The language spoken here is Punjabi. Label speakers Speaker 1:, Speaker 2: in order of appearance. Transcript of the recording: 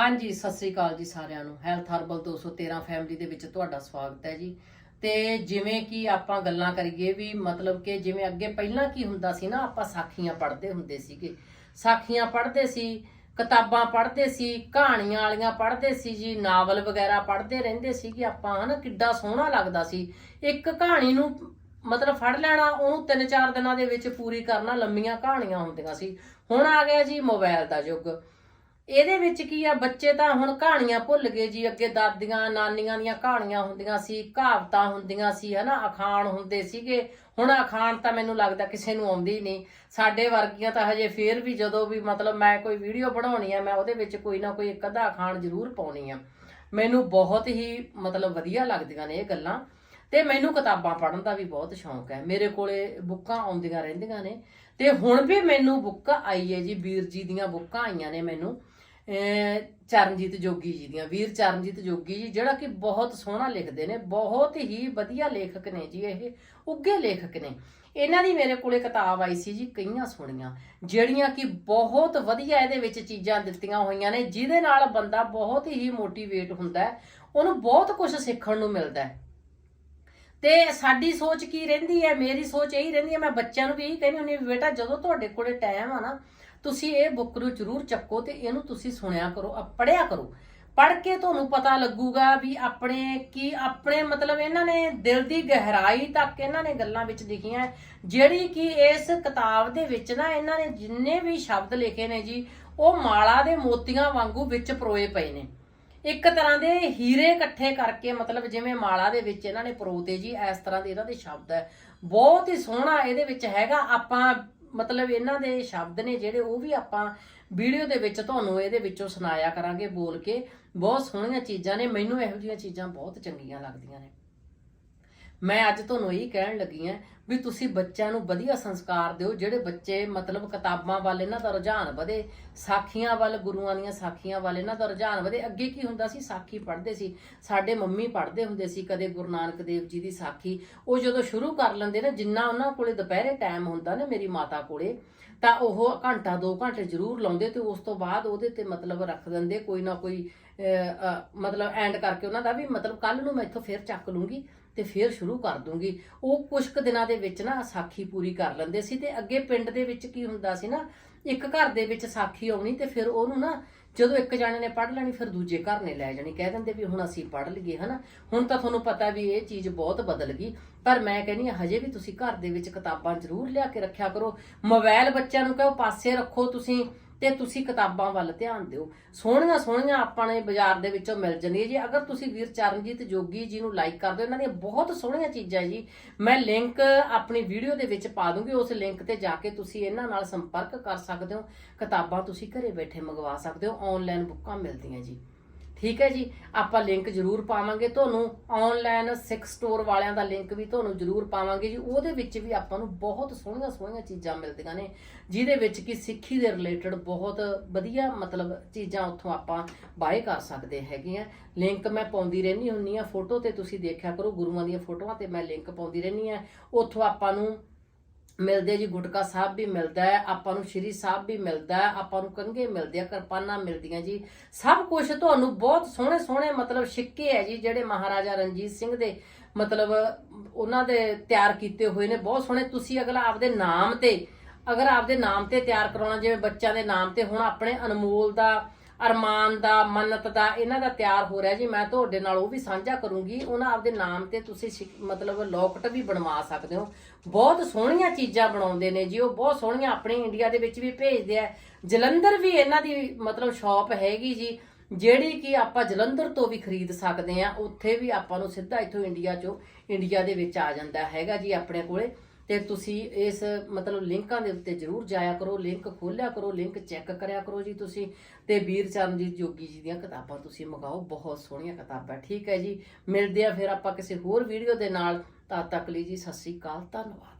Speaker 1: ਹਾਂਜੀ, ਸਤਿ ਸ੍ਰੀ ਅਕਾਲ ਜੀ ਸਾਰਿਆਂ ਨੂੰ। ਹੈਲਥ ਹਰਬਲ 213 ਫੈਮਿਲੀ ਦੇ ਵਿੱਚ ਤੁਹਾਡਾ ਸਵਾਗਤ ਹੈ ਜੀ। ਤੇ ਜਿਵੇਂ ਕਿ ਆਪਾਂ ਗੱਲਾਂ ਕਰੀਏ ਵੀ ਮਤਲਬ ਕਿ ਜਿਵੇਂ ਅੱਗੇ ਪਹਿਲਾਂ ਕੀ ਹੁੰਦਾ ਸੀ ਨਾ, ਆਪਾਂ ਸਾਖੀਆਂ ਪੜ੍ਹਦੇ ਹੁੰਦੇ ਸੀਗੇ। ਸਾਖੀਆਂ ਪੜ੍ਹਦੇ ਸੀ, ਕਿਤਾਬਾਂ ਪੜ੍ਹਦੇ ਸੀ, ਕਹਾਣੀਆਂ ਵਾਲੀਆਂ ਪੜ੍ਹਦੇ ਸੀ ਜੀ, ਨਾਵਲ ਵਗੈਰਾ ਪੜ੍ਹਦੇ ਰਹਿੰਦੇ ਸੀ ਕਿ ਆਪਾਂ ਹਨਾ, ਕਿੱਡਾ ਸੋਹਣਾ ਲੱਗਦਾ ਸੀ। ਇੱਕ ਕਹਾਣੀ ਨੂੰ ਮਤਲਬ ਫੜ ਲੈਣਾ, ਉਹਨੂੰ ਤਿੰਨ ਚਾਰ ਦਿਨਾਂ ਦੇ ਵਿੱਚ ਪੂਰੀ ਕਰਨਾ, ਲੰਮੀਆਂ ਕਹਾਣੀਆਂ ਹੁੰਦੀਆਂ ਸੀ। ਹੁਣ ਆ ਗਿਆ ਜੀ ਮੋਬਾਈਲ ਦਾ ਯੁੱਗ। ਇਹਦੇ ਵਿੱਚ ਕੀ ਆ, ਬੱਚੇ ਤਾਂ ਹੁਣ ਕਹਾਣੀਆਂ ਭੁੱਲ ਗਏ ਜੀ, ਅੱਗੇ ਦਾਦੀਆਂ ਨਾਨੀਆਂ ਦੀਆਂ ਕਹਾਣੀਆਂ ਹੁੰਦੀਆਂ ਸੀ, ਕਹਾਵਤਾਂ ਹੁੰਦੀਆਂ ਸੀ, ਹਨਾ, ਅਖਾਣ ਹੁੰਦੇ ਸੀਗੇ। ਹੁਣ ਅਖਾਣ ਤਾਂ ਮੈਨੂੰ ਲੱਗਦਾ ਕਿਸੇ ਨੂੰ ਆਉਂਦੀ ਨਹੀਂ। ਸਾਡੇ ਵਰਗੀਆਂ ਤਾਂ ਹਜੇ ਫੇਰ ਵੀ ਜਦੋਂ ਵੀ ਮਤਲਬ ਮੈਂ ਕੋਈ ਵੀਡੀਓ ਬਣਾਉਣੀ ਆ, ਮੈਂ ਉਹਦੇ ਵਿੱਚ ਕੋਈ ਨਾ ਕੋਈ ਇੱਕ ਅੱਧਾ ਅਖਾਣ ਜ਼ਰੂਰ ਪਾਉਣੀ ਆ। ਮੈਨੂੰ ਬਹੁਤ ਹੀ ਮਤਲਬ ਵਧੀਆ ਲੱਗਦੀਆਂ ਨੇ ਇਹ ਗੱਲਾਂ। ਤੇ ਮੈਨੂੰ ਕਿਤਾਬਾਂ ਪੜ੍ਹਨ ਦਾ ਵੀ ਬਹੁਤ ਸ਼ੌਂਕ ਹੈ। ਮੇਰੇ ਕੋਲੇ ਬੁੱਕਾਂ ਆਉਂਦੀਆਂ ਰਹਿੰਦੀਆਂ ਨੇ। ਤੇ ਹੁਣ ਵੀ ਮੈਨੂੰ ਬੁੱਕ ਆਈ ਹੈ ਜੀ, ਵੀਰ ਜੀ ਦੀਆਂ ਬੁੱਕਾਂ ਆਈਆਂ ਨੇ ਮੈਨੂੰ। ਚਰਨਜੀਤ ਜੋਗੀ ਜੀ ਦੀਆਂ, ਵੀਰ ਚਰਨਜੀਤ ਜੋਗੀ ਜੀ, ਜਿਹੜਾ ਕਿ ਬਹੁਤ ਸੋਹਣਾ ਲਿਖਦੇ ਨੇ, ਬਹੁਤ ਹੀ ਵਧੀਆ ਲੇਖਕ ਨੇ ਜੀ ਇਹ ਉੱਗੇ ਲੇਖਕ ਨੇ। ਇਹਨਾਂ ਦੀ ਮੇਰੇ ਕੋਲੇ ਕਿਤਾਬ ਆਈ ਸੀ ਜੀ, ਕਈਆਂ ਸੁਣੀਆਂ, ਜਿਹੜੀਆਂ ਕਿ ਬਹੁਤ ਵਧੀਆ ਇਹਦੇ ਵਿੱਚ ਚੀਜ਼ਾਂ ਦਿੱਤੀਆਂ ਹੋਈਆਂ ਨੇ, ਜਿਹਦੇ ਨਾਲ ਬੰਦਾ ਬਹੁਤ ਹੀ ਮੋਟੀਵੇਟ ਹੁੰਦਾ ਹੈ, ਉਹਨੂੰ ਬਹੁਤ ਕੁਝ ਸਿੱਖਣ ਨੂੰ ਮਿਲਦਾ ਹੈ। ਤੇ ਸਾਡੀ ਸੋਚ ਕੀ ਰਹਿੰਦੀ ਹੈ? ਮੇਰੀ ਸੋਚ ਇਹੀ ਰਹਿੰਦੀ ਹੈ, ਮੈਂ ਬੱਚਿਆਂ ਨੂੰ ਵੀ ਇਹੀ ਕਹਿੰਦੀ ਹੁੰਦੀ ਬੇਟਾ ਜਦੋਂ ਤੁਹਾਡੇ ਕੋਲੇ ਟਾਈਮ ਆ ਨਾ ਤੁਸੀਂ ਇਹ ਬੁੱਕ ਨੂੰ ਜ਼ਰੂਰ ਚੱਕੋ ਤੇ ਇਹਨੂੰ ਤੁਸੀਂ ਸੁਣਿਆ ਕਰੋ ਪੜਿਆ ਕਰੋ। ਪੜ ਕੇ ਤੁਹਾਨੂੰ ਪਤਾ ਲੱਗੂਗਾ ਵੀ ਆਪਣੇ ਕੀ, ਆਪਣੇ ਮਤਲਬ ਇਹਨਾਂ ਨੇ ਦਿਲ ਦੀ ਗਹਿਰਾਈ ਤੱਕ ਇਹਨਾਂ ਨੇ ਗੱਲਾਂ ਵਿੱਚ ਲਿਖੀਆਂ। ਜਿਹੜੀ ਕਿ ਇਸ ਕਿਤਾਬ ਦੇ ਵਿੱਚ ਨਾ ਇਹਨਾਂ ਨੇ ਜਿੰਨੇ ਵੀ ਸ਼ਬਦ ਲਿਖੇ ਨੇ ਜੀ, ਉਹ ਮਾਲਾ ਦੇ ਮੋਤੀਆਂ ਵਾਂਗੂ ਵਿੱਚ ਪਰੋਏ ਪਏ ਨੇ। ਇੱਕ ਤਰ੍ਹਾਂ ਦੇ ਹੀਰੇ ਇਕੱਠੇ ਕਰਕੇ, ਮਤਲਬ ਜਿਵੇਂ ਮਾਲਾ ਦੇ ਵਿੱਚ ਇਹਨਾਂ ਨੇ ਪਰੋਤੇ ਜੀ, ਇਸ ਤਰ੍ਹਾਂ ਦੇ ਇਹਨਾਂ ਦੇ ਸ਼ਬਦ ਹੈ। ਬਹੁਤ ਹੀ ਸੋਹਣਾ ਇਹਦੇ ਵਿੱਚ ਹੈਗਾ। ਆਪਾਂ ਮਤਲਬ ਇਹਨਾਂ ਦੇ ਸ਼ਬਦ ਨੇ ਜਿਹੜੇ ਉਹ ਵੀ ਆਪਾਂ ਵੀਡੀਓ ਦੇ ਵਿੱਚ ਤੁਹਾਨੂੰ ਇਹਦੇ ਵਿੱਚੋਂ ਸੁਣਾਇਆ ਕਰਾਂਗੇ ਬੋਲ ਕੇ, ਬਹੁਤ ਸੋਹਣੀਆਂ ਚੀਜ਼ਾਂ ਨੇ, ਮੈਨੂੰ ਇਹੋ ਜਿਹੀਆਂ ਚੀਜ਼ਾਂ ਬਹੁਤ ਚੰਗੀਆਂ ਲੱਗਦੀਆਂ ਨੇ। ਮੈਂ ਅੱਜ ਤੁਹਾਨੂੰ ਇਹ ਕਹਿਣ ਲੱਗੀ ਹਾਂ ਵੀ ਤੁਸੀਂ ਬੱਚਿਆਂ ਨੂੰ ਵਧੀਆ ਸੰਸਕਾਰ ਦਿਓ, ਜਿਹੜੇ ਬੱਚੇ ਮਤਲਬ ਕਿਤਾਬਾਂ ਵੱਲ ਇਹਨਾਂ ਦਾ ਰੁਝਾਨ ਵਧੇ, ਸਾਖੀਆਂ ਵੱਲ, ਗੁਰੂਆਂ ਦੀਆਂ ਸਾਖੀਆਂ ਵੱਲ ਇਹਨਾਂ ਦਾ ਰੁਝਾਨ ਵਧੇ। ਅੱਗੇ ਕੀ ਹੁੰਦਾ ਸੀ? ਸਾਖੀ ਪੜ੍ਹਦੇ ਸੀ। ਸਾਡੇ ਮੰਮੀ ਪੜ੍ਹਦੇ ਹੁੰਦੇ ਸੀ ਕਦੇ ਗੁਰੂ ਨਾਨਕ ਦੇਵ ਜੀ ਦੀ ਸਾਖੀ। ਉਹ ਜਦੋਂ ਸ਼ੁਰੂ ਕਰ ਲੈਂਦੇ ਨਾ, ਜਿੰਨਾ ਉਹਨਾਂ ਕੋਲੇ ਦੁਪਹਿਰੇ ਟਾਈਮ ਹੁੰਦਾ ਨਾ ਮੇਰੀ ਮਾਤਾ ਕੋਲੇ, ਤਾਂ ਉਹ ਘੰਟਾ 2 ਘੰਟੇ ਜ਼ਰੂਰ ਲਾਉਂਦੇ ਤੇ ਉਸ ਤੋਂ ਬਾਅਦ ਉਹਦੇ ਤੇ ਮਤਲਬ ਰੱਖ ਦਿੰਦੇ, ਕੋਈ ਨਾ ਕੋਈ ਮਤਲਬ ਐਂਡ ਕਰਕੇ ਉਹਨਾਂ ਦਾ ਵੀ ਮਤਲਬ ਕੱਲ ਨੂੰ ਮੈਂ ਇੱਥੋਂ ਫੇਰ ਚੱਕ ਲੂੰਗੀ। ਤੇ ਫਿਰ ਸ਼ੁਰੂ ਕਰ ਦੂੰਗੀ। ਉਹ ਕੁਝ ਕੁ ਦਿਨਾਂ ਦੇ ਵਿੱਚ ਨਾ ਸਾਖੀ ਪੂਰੀ ਕਰ ਲੈਂਦੇ ਸੀ ਤੇ ਅੱਗੇ ਪਿੰਡ ਦੇ ਵਿੱਚ ਕੀ ਹੁੰਦਾ ਸੀ ਨਾ, ਇੱਕ ਘਰ ਦੇ ਵਿੱਚ ਸਾਖੀ ਆਉਣੀ ਤੇ ਫਿਰ ਉਹਨੂੰ ਨਾ ਜਦੋਂ ਇੱਕ ਜਾਣੇ ਨੇ ਪੜ੍ਹ ਲੈਣੀ, ਫਿਰ ਦੂਜੇ ਘਰ ਨੇ ਲੈ ਜਾਣੀ। ਕਹਿ ਦਿੰਦੇ ਵੀ ਹੁਣ ਅਸੀਂ ਪੜ੍ਹ ਲਈਏ, ਹਨਾ? ਹੁਣ ਤਾਂ ਤੁਹਾਨੂੰ ਪਤਾ ਵੀ ਇਹ ਚੀਜ਼ ਬਹੁਤ ਬਦਲ ਗਈ। ਪਰ ਮੈਂ ਕਹਿੰਦੀ ਹਾਂ, ਹਜੇ ਵੀ ਤੁਸੀਂ ਘਰ ਦੇ ਵਿੱਚ ਕਿਤਾਬਾਂ ਜ਼ਰੂਰ ਲਿਆ ਕੇ ਰੱਖਿਆ ਕਰੋ। ਮੋਬਾਈਲ ਬੱਚਿਆਂ ਨੂੰ ਕਹੋ, ਪਾਸੇ ਰੱਖੋ ਤੁਸੀਂ। ਤੇ ਤੁਸੀਂ ਕਿਤਾਬਾਂ ਵੱਲ ਧਿਆਨ ਦਿਓ। ਸੋਹਣੀਆਂ ਸੋਹਣੀਆਂ ਆਪਾਂ ਨੇ ਬਾਜ਼ਾਰ ਦੇ ਵਿੱਚੋਂ ਮਿਲ ਜਾਂਦੀਆਂ ਜੀ। ਅਗਰ ਤੁਸੀਂ ਵੀਰ ਚਰਨਜੀਤ ਜੋਗੀ ਜੀ ਨੂੰ ਲਾਈਕ ਕਰ ਦਿਓ, ਇਹਨਾਂ ਦੀਆਂ ਬਹੁਤ ਸੋਹਣੀਆਂ ਚੀਜ਼ਾਂ ਜੀ। ਮੈਂ ਲਿੰਕ ਆਪਣੀ ਵੀਡੀਓ ਦੇ ਵਿੱਚ ਪਾ ਦੂੰਗੀ, ਉਸ ਲਿੰਕ ਤੇ ਜਾ ਕੇ ਤੁਸੀਂ ਇਹਨਾਂ ਨਾਲ ਸੰਪਰਕ ਕਰ ਸਕਦੇ ਹੋ। ਕਿਤਾਬਾਂ ਤੁਸੀਂ ਘਰੇ ਬੈਠੇ ਮੰਗਵਾ ਸਕਦੇ ਹੋ ਆਨਲਾਈਨ ਬੁੱਕਾਂ ਮਿਲਦੀਆਂ ਜੀ। ਠੀਕ ਹੈ ਜੀ? ਆਪਾਂ ਲਿੰਕ ਜ਼ਰੂਰ ਪਾਵਾਂਗੇ। ਤੁਹਾਨੂੰ ਆਨਲਾਈਨ ਸਿੱਖ ਸਟੋਰ ਵਾਲਿਆਂ ਦਾ ਲਿੰਕ ਵੀ ਤੁਹਾਨੂੰ ਜ਼ਰੂਰ ਪਾਵਾਂਗੇ ਜੀ। ਉਹਦੇ ਵਿੱਚ ਵੀ ਆਪਾਂ ਨੂੰ ਬਹੁਤ ਸੋਹਣੀਆਂ ਸੋਹਣੀਆਂ ਚੀਜ਼ਾਂ ਮਿਲਦੀਆਂ ਨੇ, ਜਿਹਦੇ ਵਿੱਚ ਕਿ ਸਿੱਖੀ ਦੇ ਰਿਲੇਟਡ ਬਹੁਤ ਵਧੀਆ ਮਤਲਬ ਚੀਜ਼ਾਂ ਉੱਥੋਂ ਆਪਾਂ ਬਾਏ ਕਰ ਸਕਦੇ ਹੈਗੇ ਆ। ਲਿੰਕ ਮੈਂ ਪਾਉਂਦੀ ਰਹਿੰਦੀ ਹੁੰਨੀ ਆ ਫੋਟੋ ਤੇ ਤੁਸੀਂ ਦੇਖਿਆ ਕਰੋ, ਗੁਰੂਆਂ ਦੀਆਂ ਫੋਟੋਆਂ ਤੇ ਮੈਂ ਲਿੰਕ ਪਾਉਂਦੀ ਰਹਿੰਦੀ ਆ ਉੱਥੋਂ ਆਪਾਂ ਨੂੰ ਮਿਲਦੇ ਜੀ, ਗੁਟਕਾ ਸਾਹਿਬ ਵੀ ਮਿਲਦਾ ਹੈ, ਆਪਾਂ ਨੂੰ ਸ਼੍ਰੀ ਸਾਹਿਬ ਵੀ ਮਿਲਦਾ ਹੈ, ਆਪਾਂ ਨੂੰ ਕੰਘੇ ਮਿਲਦੇ ਆ, ਕਿਰਪਾਨਾਂ ਮਿਲਦੀਆਂ ਜੀ। ਸਭ ਕੁਝ ਤੁਹਾਨੂੰ ਬਹੁਤ ਸੋਹਣੇ ਸੋਹਣੇ, ਮਤਲਬ ਸਿੱਕੇ ਹੈ ਜੀ, ਜਿਹੜੇ ਮਹਾਰਾਜਾ ਰਣਜੀਤ ਸਿੰਘ ਦੇ, ਮਤਲਬ ਉਹਨਾਂ ਦੇ ਤਿਆਰ ਕੀਤੇ ਹੋਏ ਨੇ, ਬਹੁਤ ਸੋਹਣੇ। ਤੁਸੀਂ ਅਗਲਾ ਆਪਦੇ ਨਾਮ ਤੇ, ਅਗਰ ਆਪਦੇ ਨਾਮ ਤੇ ਤਿਆਰ ਕਰਾਉਣਾ, ਜਿਵੇਂ ਬੱਚਿਆਂ ਦੇ ਨਾਮ ਤੇ, ਹੁਣ ਆਪਣੇ ਅਨਮੋਲ ਦਾ ਅਰਮਾਨ ਦਾ, ਮੰਨਤ ਦਾ, ਇਹਨਾਂ ਦਾ ਤਿਆਰ ਹੋ ਰਿਹਾ ਜੀ। ਮੈਂ ਤੁਹਾਡੇ ਨਾਲ ਉਹ ਵੀ ਸਾਂਝਾ ਕਰੂੰਗੀ। ਉਹਨਾਂ ਆਪਦੇ ਨਾਮ ਤੇ ਤੁਸੀਂ ਸਿੱਕ- ਮਤਲਬ ਲੋਕਟ ਵੀ ਬਣਵਾ ਸਕਦੇ ਹੋ। ਬਹੁਤ ਸੋਹਣੀਆਂ ਚੀਜ਼ਾਂ ਬਣਾਉਂਦੇ ਨੇ ਜੀ। ਉਹ ਬਹੁਤ ਸੋਹਣੀਆਂ ਆਪਣੇ ਇੰਡੀਆ ਦੇ ਵਿੱਚ ਵੀ ਭੇਜਦੇ ਆ। ਜਲੰਧਰ ਵੀ ਇਹਨਾਂ ਦੀ ਮਤਲਬ ਸ਼ਾਪ ਹੈਗੀ ਜੀ। ਜਿਹੜੀ ਕਿ ਆਪਾਂ ਜਲੰਧਰ ਤੋਂ ਵੀ ਖਰੀਦ ਸਕਦੇ ਆ। ਉੱਥੇ ਵੀ ਆਪਾਂ ਨੂੰ ਸਿੱਧਾ ਇੱਥੋਂ ਇੰਡੀਆ ਚੋਂ, ਇੰਡੀਆ ਦੇ ਵਿੱਚ ਆ ਜਾਂਦਾ ਹੈਗਾ ਜੀ ਆਪਣੇ ਕੋਲੇ। ਤੇ ਤੁਸੀਂ ਇਸ ਮਤਲਬ ਲਿੰਕਾਂ ਦੇ ਉੱਤੇ ਜਰੂਰ ਜਾਇਆ ਕਰੋ, ਲਿੰਕ ਖੋਲਿਆ ਕਰੋ, ਲਿੰਕ ਚੈੱਕ ਕਰਿਆ ਕਰੋ ਜੀ ਤੁਸੀਂ, ਤੇ ਵੀਰ ਚਰਨਜੀਤ ਜੋਗੀ ਜੀ ਦੀਆਂ ਕਿਤਾਬਾਂ ਤੁਸੀਂ ਮੰਗਾਓ, ਬਹੁਤ ਸੋਹਣੀਆਂ ਕਿਤਾਬਾਂ, ਠੀਕ ਹੈ ਜੀ। ਮਿਲਦੇ ਆ ਫਿਰ ਆਪਾਂ ਕਿਸੇ ਹੋਰ ਵੀਡੀਓ ਦੇ ਨਾਲ, ਤਦ ਤੱਕ ਲਈ ਜੀ, ਸਤਿ ਸ੍ਰੀ ਅਕਾਲ, ਧੰਨਵਾਦ।